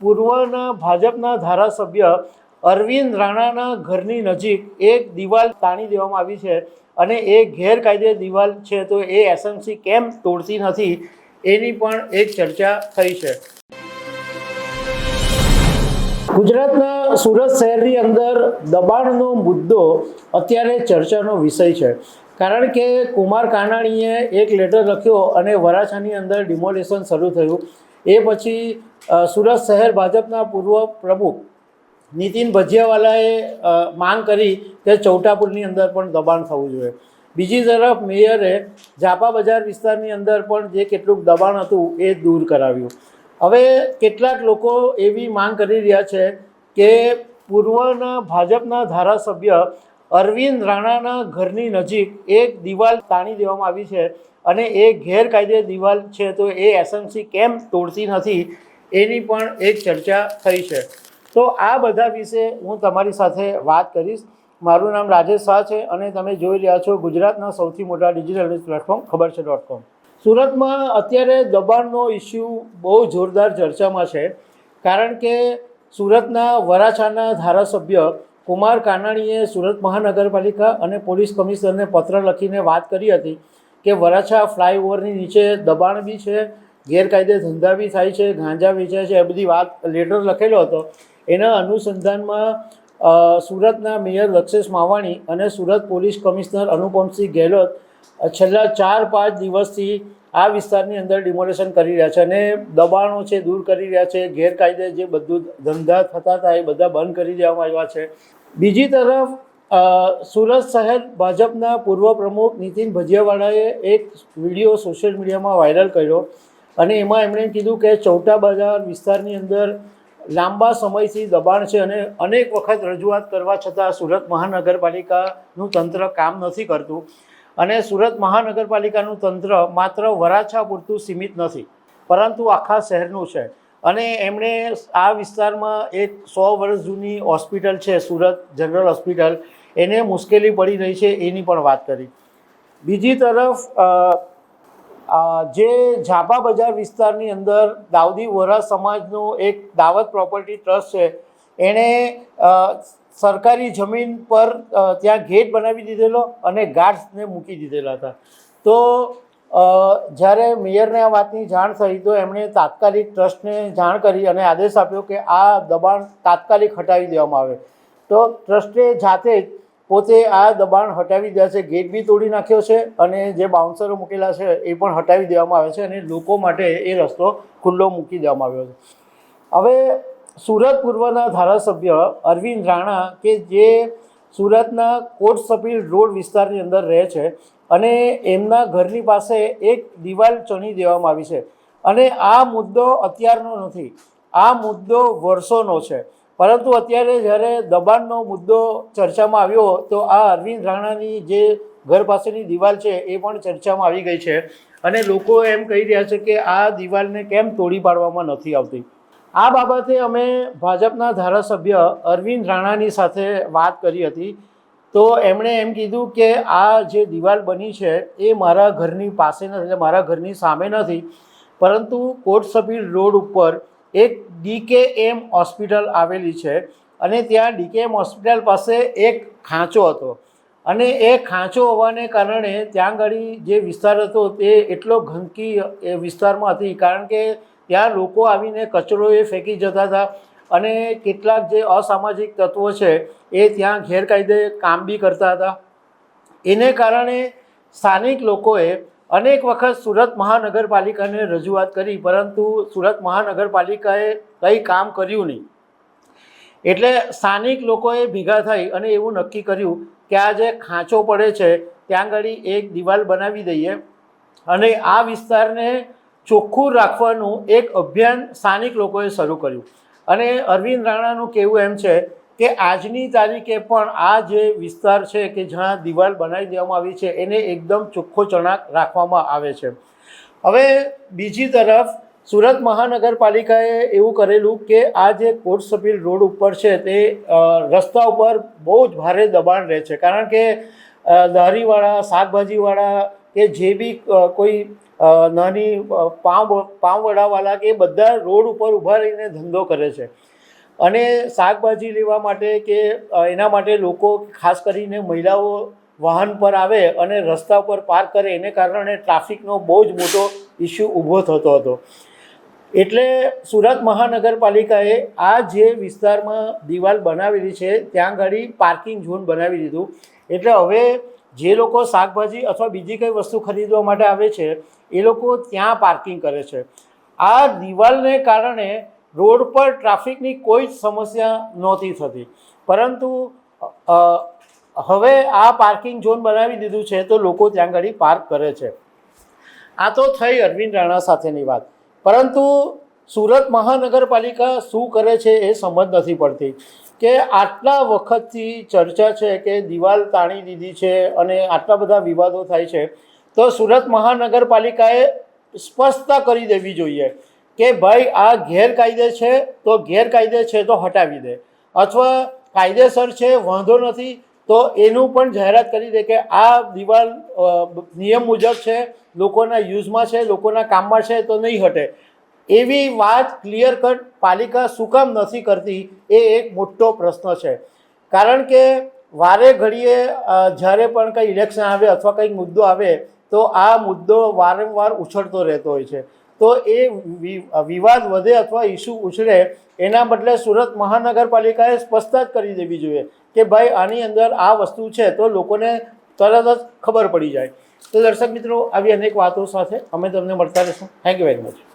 પૂર્વના ભાજપના ધારાસભ્ય અરવિંદ રાણાના ઘરની નજીક એક દિવાલ તાણી દેવામાં આવી છે અને એ ગેરકાયદે દિવાલ છે તો એ એસએમસી કેમ તોડતી નથી એની પણ એક ચર્ચા થઈ છે. ગુજરાતના સુરત શહેરની અંદર દબાણનો મુદ્દો અત્યારે ચર્ચાનો વિષય છે. કારણ કે કુમાર કાનાણીએ એક લેટર લખ્યો અને વરાછાની અંદર ડિમોલેશન શરૂ થયું. એ પછી સુરત શહેર ભાજપના પૂર્વ પ્રમુખ નીતિન ભજીયાવાલાએ માંગ કરી કે ચૌટાપુરની અંદર પણ દબાણ થવું જોઈએ. બીજી તરફ મેયરે ઝાપા બજાર વિસ્તારની અંદર પણ જે કેટલુંક દબાણ હતું એ દૂર કરાવ્યું. હવે કેટલાક લોકો એવી માંગ કરી રહ્યા છે કે પૂર્વના ભાજપના ધારાસભ્ય અરવિંદ રાણાના ઘરની નજીક એક દિવાલ તાણી દેવામાં આવી છે અને એ ગેરકાયદે દિવાલ છે તો એ એસએમસી કેમ તોડતી નથી એની પણ એક ચર્ચા થઈ છે. તો આ બધા વિશે હું તમારી સાથે વાત કરીશ. મારું નામ રાજેશ શાહ છે અને તમે જોઈ રહ્યા છો ગુજરાતના સૌથી મોટા ડિજિટલ ન્યૂઝ પ્લેટફોર્મ ખબર છે ડોટ કોમ. સુરતમાં અત્યારે દબાણનો ઇસ્યુ બહુ જોરદાર ચર્ચામાં છે. કારણ કે સુરતના વરાછાના ધારાસભ્ય કુમાર કાનાણીએ સુરત મહાનગરપાલિકા અને પોલીસ કમિશનરને પત્ર લખીને વાત કરી હતી કે વરાછા ફ્લાયઓવરની નીચે દબાણ બી છે, ગેરકાયદે ધંધા બી થાય છે, ગાંજા વેચાય છે, એ બધી વાત લેટર લખેલો હતો. એના અનુસંધાનમાં સુરતના મેયર લક્ષેશ માવાણી અને સુરત પોલીસ કમિશનર અનુપમસિંહ ગેહલોત છેલ્લા ચાર પાંચ દિવસથી આ વિસ્તારની અંદર ડિમોલેશન કરી રહ્યા છે અને દબાણો છે, દૂર કરી રહ્યા છે, ગેરકાયદે જે બધું ધંધા થતા હતા એ બધા બંધ કરી દેવામાં આવ્યા છે. બીજી તરફ સુરત શહેર ભાજપના પૂર્વ પ્રમુખ નીતિન ભજીયાવાળાએ એક વીડિયો સોશિયલ મીડિયામાં વાયરલ કર્યો અને એમાં એમણે કીધું કે ચૌટા બજાર વિસ્તારની અંદર લાંબા સમયથી દબાણ છે અને અનેક વખત રજૂઆત કરવા છતાં સુરત મહાનગરપાલિકાનું તંત્ર કામ નથી કરતું. અને સુરત મહાનગરપાલિકાનું તંત્ર માત્ર વરાછા પૂરતું સીમિત નથી, પરંતુ આખા શહેરનું છે. અને એમણે આ વિસ્તારમાં એક સો વર્ષ જૂની હોસ્પિટલ છે, સુરત જનરલ હોસ્પિટલ. એને મુશ્કેલી પડી રહી છે, એની પણ વાત કરી. બીજી તરફ જે ઝાપા બજાર વિસ્તારની અંદર દાઉદી વોરા સમાજનું એક દાવત પ્રોપર્ટી ટ્રસ્ટ છે, એણે સરકારી જમીન પર ત્યાં ગેટ બનાવી દીધેલો અને ગાર્ડ્સને મૂકી દીધેલા હતા. તો જ્યારે મેયરને આ વાતની જાણ થઈ, તો એમણે તાત્કાલિક ટ્રસ્ટને જાણ કરી અને આદેશ આપ્યો કે આ દબાણ તાત્કાલિક હટાવી દેવામાં આવે. તો ટ્રસ્ટે જાતે જ પોતે આ દબાણ હટાવી દે છે, ગેટ બી તોડી નાખ્યો છે અને જે બાઉન્સરો મૂકેલા છે, એ પણ હટાવી દેવામાં આવે છે અને લોકો માટે એ રસ્તો ખુલ્લો મૂકી દેવામાં આવ્યો છે. હવે સુરત પૂર્વના ધારાસભ્ય અરવિંદ રાણા કે જે સુરતના કોટ સપીલ રોડ વિસ્તારની અંદર રહે છે અને એમના ઘરની પાસે એક દિવાલ ચણી દેવામાં આવી છે. અને આ મુદ્દો અત્યારનો નથી. આ મુદ્દો વર્ષોનો છે. પરંતુ અત્યારે જ્યારે દબાણનો મુદ્દો ચર્ચામાં આવ્યો, તો આ અરવિંદ રાણાની જે ઘર પાસેની દિવાલ છે, એ પણ ચર્ચામાં આવી ગઈ છે. અને લોકો એમ કહી રહ્યા છે કે આ દિવાલને કેમ તોડી પાડવામાં નથી આવતી? આ બાબતે અમે ભાજપના ધારાસભ્ય અરવિંદ રાણાની સાથે વાત કરી હતી. તો એમણે એમ કીધું કે આ જે દિવાલ બની છે એ મારા ઘરની પાસે નથી મારા ઘરની સામે નથી. પરંતુ કોટ સપીલ રોડ ઉપર એક ડીકે એમ હોસ્પિટલ આવેલી છે અને ત્યાં ડીકે એમ હોસ્પિટલ પાસે એક ખાંચો હતો. અને એ ખાંચો હોવાને કારણે ત્યાં આગળ જે વિસ્તાર હતો તે એટલો ગંદકી એ વિસ્તારમાં હતી, કારણ કે ત્યાં લોકો આવીને કચરો એ ફેંકી જતા હતા. અને કેટલાક જે અસામાજિક તત્વો છે, એ ત્યાં ગેરકાયદે કામ બી કરતા હતા. એને કારણે સ્થાનિક લોકોએ અનેક વખત સુરત મહાનગરપાલિકાને રજૂઆત કરી, પરંતુ સુરત મહાનગરપાલિકાએ કંઈ કામ કર્યું નહીં. એટલે સ્થાનિક લોકોએ ભેગા થઈ અને એવું નક્કી કર્યું કે આ જે ખાંચો પડે છે, ત્યાં આગળ એક દિવાલ બનાવી દઈએ અને આ વિસ્તારને ચોખ્ખું રાખવાનું એક અભિયાન સ્થાનિક લોકોએ શરૂ કર્યું. અને અરવિંદ રાણાનું કહેવું એમ છે કે આજની તારીખે પણ આ જે વિસ્તાર છે કે જ્યાં દિવાલ બનાવી દેવામાં આવી છે એને એકદમ ચોખ્ખો ચણાક રાખવામાં આવે છે. હવે બીજી તરફ સુરત મહાનગરપાલિકાએ એવું કરેલું કે આ જે કોટ સપીલ રોડ ઉપર છે તે રસ્તા ઉપર બહુ જ ભારે દબાણ રહે છે. કારણ કે અ, શાકભાજીવાળા કે જે બી કોઈ નાની પાંવ પાવ પાવવડાવાળા કે એ બધા રોડ ઉપર ઊભા રહીને ધંધો કરે છે. અને શાકભાજી લેવા માટે કે એના માટે લોકો ખાસ કરીને મહિલાઓ વાહન પર આવે અને રસ્તા પર પાર્ક કરે, એને કારણે ટ્રાફિકનો બહુ જ મોટો ઇસ્યુ ઊભો થતો હતો. એટલે સુરત મહાનગરપાલિકાએ આ જે વિસ્તારમાં દિવાલ બનાવેલી છે, ત્યાં આગળ પાર્કિંગ ઝોન બનાવી દીધું. એટલે હવે જે લોકો શાકભાજી અથવા બીજી કંઈ વસ્તુ ખરીદવા માટે આવે છે, એ લોકો ત્યાં પાર્કિંગ કરે છે. આ દિવાલને કારણે રોડ પર ટ્રાફિકની કોઈ જ સમસ્યા નહોતી થતી. પરંતુ હવે આ પાર્કિંગ ઝોન બનાવી દીધું છે તો લોકો ત્યાં આગળ પાર્ક કરે છે. આ તો થઈ અરવિંદ રાણા સાથેની વાત. પરંતુ સુરત મહાનગરપાલિકા શું કરે છે એ સમજ નથી પડતી. કે આટલા વખતથી ચર્ચા છે કે દિવાલ તાણી દીધી છે અને આટલા બધા વિવાદો થાય છે, તો સુરત મહાનગરપાલિકાએ સ્પષ્ટતા કરી દેવી જોઈએ કે ભાઈ, આ ગેરકાયદે છે, તો ગેરકાયદે છે તો હટાવી દે. અથવા કાયદેસર છે, વાંધો નથી, તો એનું પણ જાહેરાત કરી દે કે આ દિવાલ નિયમ મુજબ છે, લોકોના યુઝમાં છે, લોકોના કામમાં છે, તો નહીં હટે. એવી વાત ક્લિયર કટ પાલિકા શું કામ નથી કરતી એ એક મોટો પ્રશ્ન છે. કારણ કે વારે ઘડીએ જ્યારે પણ કંઈ ઇલેક્શન આવે અથવા કંઈક મુદ્દો આવે, તો આ મુદ્દો વારંવાર ઉછળતો રહેતો હોય છે. તો એ વિવાદ વધે અથવા ઇસ્યુ ઉછળે, એના બદલે સુરત મહાનગરપાલિકાએ સ્પષ્ટતા જ કરી દેવી જોઈએ કે ભાઈ, આની અંદર આ વસ્તુ છે તો લોકોને તરત જ ખબર પડી જાય. તો દર્શક મિત્રો, આવી અનેક વાતો સાથે અમે તમને મળતા રહીશું. Thank you very much